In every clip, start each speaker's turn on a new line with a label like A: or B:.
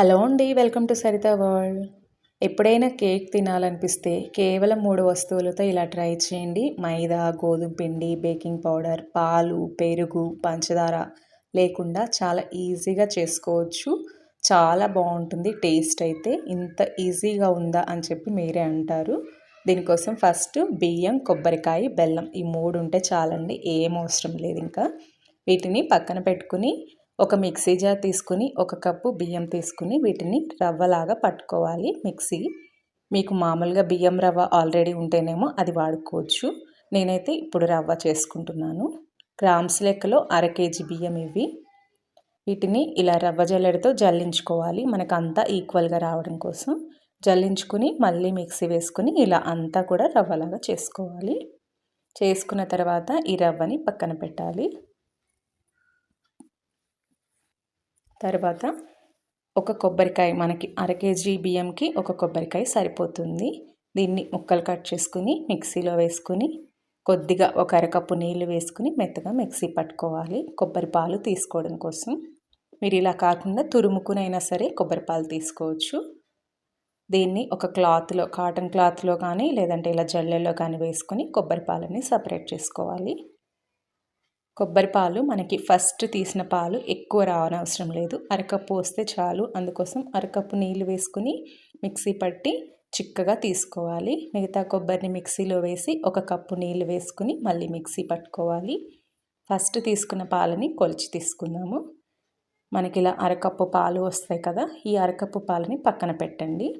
A: Hello అండి welcome to Saritha world. ఎప్పుడైనా cake తినాలనిపిస్తే కేవలం మూడు వస్తువులతో ఇలా ట్రై చేయండి. మైదా గోధుమ పిండి బేకింగ్ పౌడర్ పాలు పెరుగు పంచదార. లేకుండా చాలా ఈజీగా చేసుకోవచ్చు. చాలా బాగుంటుంది టేస్ట్ అయితే ఇంత ఈజీగా ఉందా అని చెప్పి మీరే అంటారు. దీనికోసం ఫస్ట్ బియ్యం కొబ్బరికాయ బెల్లం ఈ మూడు ఉంటే చాలండి ఏం అవసరం లేదు ఇంకా. వీటిని పక్కన పెట్టుకుని ఒక మిక్సీ జార్ తీసుకుని ఒక కప్పు బియ్యం తీసుకుని వీటిని రవ్వలాగా పట్టుకోవాలి. మిక్సీ మీకు మామూలుగా బియ్యం రవ్వ ఆల్రెడీ ఉంటేనేమో అది వాడుకోవచ్చు. నేనైతే ఇప్పుడు రవ్వ చేసుకుంటున్నాను. గ్రామ్స్ లెక్కలో అర కేజీ బియ్యం ఇవి వీటిని ఇలా రవ్వ జల్లెడతో జల్లించుకోవాలి. మనకు అంతా ఈక్వల్గా రావడం కోసం జల్లించుకుని మళ్ళీ మిక్సీ వేసుకుని ఇలా అంతా కూడా రవ్వలాగా చేసుకోవాలి. చేసుకున్న తర్వాత ఈ రవ్వని పక్కన పెట్టాలి. తర్వాత ఒక కొబ్బరికాయ మనకి అర కేజీ బియ్యంకి ఒక కొబ్బరికాయ సరిపోతుంది. దీన్ని ముక్కలు కట్ చేసుకుని మిక్సీలో వేసుకుని కొద్దిగా ఒక అరకప్పు నీళ్ళు వేసుకుని మెత్తగా మిక్సీ పట్టుకోవాలి. కొబ్బరి పాలు తీసుకోవడం కోసం. మీరు ఇలా కాకుండా తురుముకునైనా సరే కొబ్బరి పాలు తీసుకోవచ్చు. దీన్ని ఒక క్లాత్లో కాటన్ క్లాత్లో కానీ లేదంటే ఇలా జల్లెల్లో కానీ వేసుకొని కొబ్బరి పాలని సపరేట్ చేసుకోవాలి. కొబ్బరి పాలు మనకి ఫస్ట్ తీసిన పాలు ఎక్కువ రావనవసరం లేదు. అరకప్పు వస్తే చాలు. అందుకోసం అరకప్పు నీళ్ళు వేసుకుని మిక్సీ పట్టి చిక్కగా తీసుకోవాలి. మిగతా కొబ్బరిని మిక్సీలో వేసి ఒక కప్పు నీళ్ళు వేసుకుని మళ్ళీ మిక్సీ పట్టుకోవాలి. ఫస్ట్ తీసుకున్న పాలని కొలిచి తీసుకుందాము. మనకి ఇలా అరకప్పు పాలు వస్తాయి కదా ఈ అరకప్పు పాలని పక్కన పెట్టండి.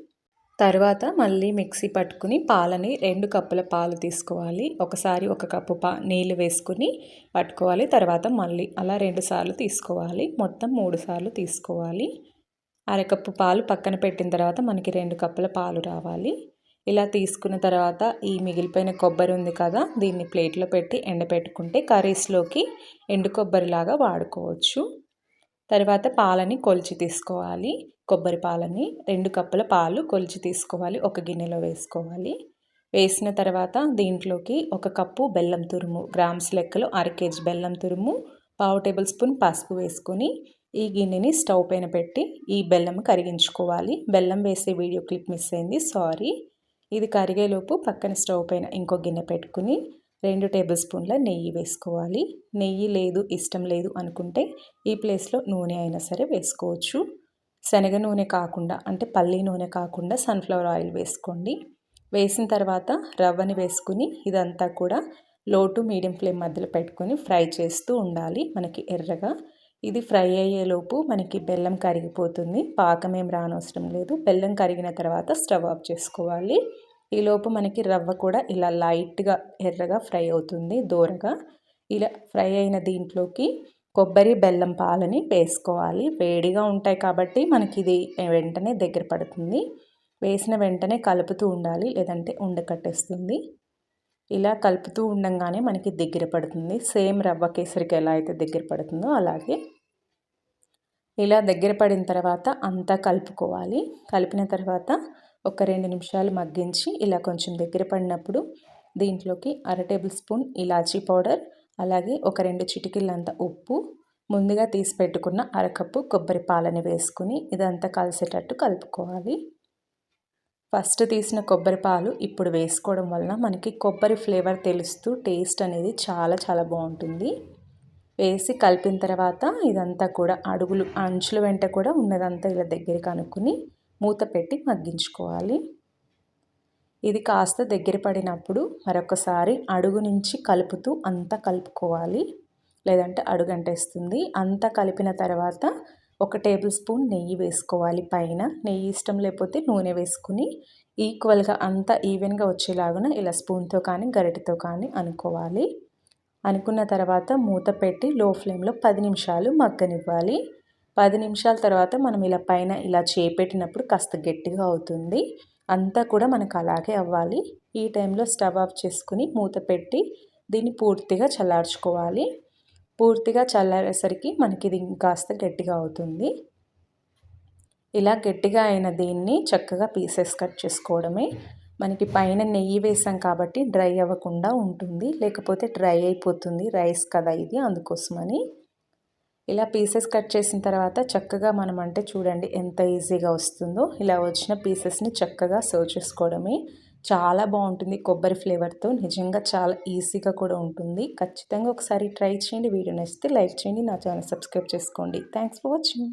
A: తర్వాత మళ్ళీ మిక్సీ పట్టుకుని పాలని రెండు కప్పుల పాలు తీసుకోవాలి. ఒకసారి ఒక కప్పు పా నీళ్ళు వేసుకుని పట్టుకోవాలి. తర్వాత మళ్ళీ అలా రెండు సార్లు తీసుకోవాలి. మొత్తం మూడు సార్లు తీసుకోవాలి. అరకప్పు పాలు పక్కన పెట్టిన తర్వాత మనకి రెండు కప్పుల పాలు రావాలి. ఇలా తీసుకున్న తర్వాత ఈ మిగిలిపోయిన కొబ్బరి ఉంది కదా దీన్ని ప్లేట్లో పెట్టి ఎండపెట్టుకుంటే కర్రీస్లోకి ఎండు కొబ్బరిలాగా వాడుకోవచ్చు. తర్వాత పాలని కొలిచి తీసుకోవాలి. కొబ్బరి పాలని రెండు కప్పుల పాలు కొలిచి తీసుకోవాలి. ఒక గిన్నెలో వేసుకోవాలి. వేసిన తర్వాత దీంట్లోకి ఒక కప్పు బెల్లం తురుము గ్రామ్స్ లెక్కలో అర కేజీ బెల్లం తురుము పావు టేబుల్ స్పూన్ పసుపు వేసుకొని ఈ గిన్నెని స్టవ్ పైన పెట్టి ఈ బెల్లం కరిగించుకోవాలి. బెల్లం వేసే వీడియో క్లిప్ మిస్ అయింది. సారీ. ఇది కరిగేలోపు పక్కన స్టవ్ పైన ఇంకో గిన్నె పెట్టుకుని రెండు టేబుల్ స్పూన్ల నెయ్యి వేసుకోవాలి. నెయ్యి లేదు ఇష్టం లేదు అనుకుంటే ఈ ప్లేస్లో నూనె అయినా సరే వేసుకోవచ్చు. శనగ నూనె కాకుండా అంటే పల్లి నూనె కాకుండా సన్ఫ్లవర్ ఆయిల్ వేసుకోండి. వేసిన తర్వాత రవ్వని వేసుకుని ఇదంతా కూడా లో టు మీడియం ఫ్లేమ్ మధ్యలో పెట్టుకొని ఫ్రై చేస్తూ ఉండాలి మనకి ఎర్రగా. ఇది ఫ్రై అయ్యేలోపు మనకి బెల్లం కరిగిపోతుంది. పాకం ఏం రానవసరం లేదు. బెల్లం కరిగిన తర్వాత స్టవ్ ఆఫ్ చేసుకోవాలి. ఈలోపు మనకి రవ్వ కూడా ఇలా లైట్గా ఎర్రగా ఫ్రై అవుతుంది. దూరగా ఇలా ఫ్రై అయిన దీంట్లోకి కొబ్బరి బెల్లం పాలని వేసుకోవాలి. వేడిగా ఉంటాయి కాబట్టి మనకి ఇది వెంటనే దగ్గర పడుతుంది. వేసిన వెంటనే కలుపుతూ ఉండాలి లేదంటే ఉండకట్టేస్తుంది. ఇలా కలుపుతూ ఉండంగానే మనకి దగ్గర పడుతుంది. సేమ్ రవ్వ కేసరికి ఎలా అయితే దగ్గర పడుతుందో అలాగే. ఇలా దగ్గర పడిన తర్వాత అంతా కలుపుకోవాలి. కలిపిన తర్వాత ఒక రెండు నిమిషాలు మగ్గించి ఇలా కొంచెం దగ్గర పడినప్పుడు దీంట్లోకి అర టేబుల్ స్పూన్ ఇలాచీ పౌడర్ అలాగే ఒక రెండు చిటికీలంత ఉప్పు ముందుగా తీసి పెట్టుకున్న అరకప్పు కొబ్బరి పాలని వేసుకుని ఇదంతా కలిసేటట్టు కలుపుకోవాలి. ఫస్ట్ తీసిన కొబ్బరి పాలు ఇప్పుడు వేసుకోవడం వలన మనకి కొబ్బరి ఫ్లేవర్ తెలుస్తూ టేస్ట్ అనేది చాలా చాలా బాగుంటుంది. వేసి కలిపిన తర్వాత ఇదంతా కూడా అడుగులు అంచుల వెంట కూడా ఉన్నదంతా ఇలా దగ్గరికి అనుకుని మూత పెట్టి మగ్గించుకోవాలి. ఇది కాస్త దగ్గర పడినప్పుడు మరొకసారి అడుగు నుంచి కలుపుతూ అంతా కలుపుకోవాలి. లేదంటే అడుగంటేస్తుంది. అంతా కలిపిన తర్వాత ఒక టేబుల్ స్పూన్ నెయ్యి వేసుకోవాలి పైన. నెయ్యి ఇష్టం లేకపోతే నూనె వేసుకుని ఈక్వల్గా అంతా ఈవెన్గా వచ్చేలాగా ఇలా స్పూన్తో కానీ గరిటెతో కానీ అనుకోవాలి. అనుకున్న తర్వాత మూత పెట్టి లో ఫ్లేమ్లో పది నిమిషాలు మగ్గనివ్వాలి. పది నిమిషాల తర్వాత మనం ఇలా పైన ఇలా చేపెట్టినప్పుడు కాస్త గట్టిగా అవుతుంది. అంతా కూడా మనకు అలాగే అవ్వాలి. ఈ టైంలో స్టవ్ ఆఫ్ చేసుకుని మూత పెట్టి దీన్ని పూర్తిగా చల్లార్చుకోవాలి. పూర్తిగా చల్లారేసరికి మనకి ఇది ఇంకాస్త గట్టిగా అవుతుంది. ఇలా గట్టిగా అయిన దీన్ని చక్కగా పీసెస్ కట్ చేసుకోవడమే. మనకి పైన నెయ్యి వేసాం కాబట్టి డ్రై అవ్వకుండా ఉంటుంది. లేకపోతే డ్రై అయిపోతుంది రైస్ కదా ఇది అందుకోసమని. ఇలా పీసెస్ కట్ చేసిన తర్వాత చక్కగా మనం అంటే చూడండి ఎంత ఈజీగా వస్తుందో. ఇలా వచ్చిన పీసెస్ని చక్కగా సర్వ్ చేసుకోవడమే. చాలా బాగుంటుంది కొబ్బరి ఫ్లేవర్తో. నిజంగా చాలా ఈజీగా కూడా ఉంటుంది. ఖచ్చితంగా ఒకసారి ట్రై చేయండి. వీడియో నచ్చితే లైక్ చేయండి. నా ఛానల్ సబ్స్క్రైబ్ చేసుకోండి. Thanks for watching.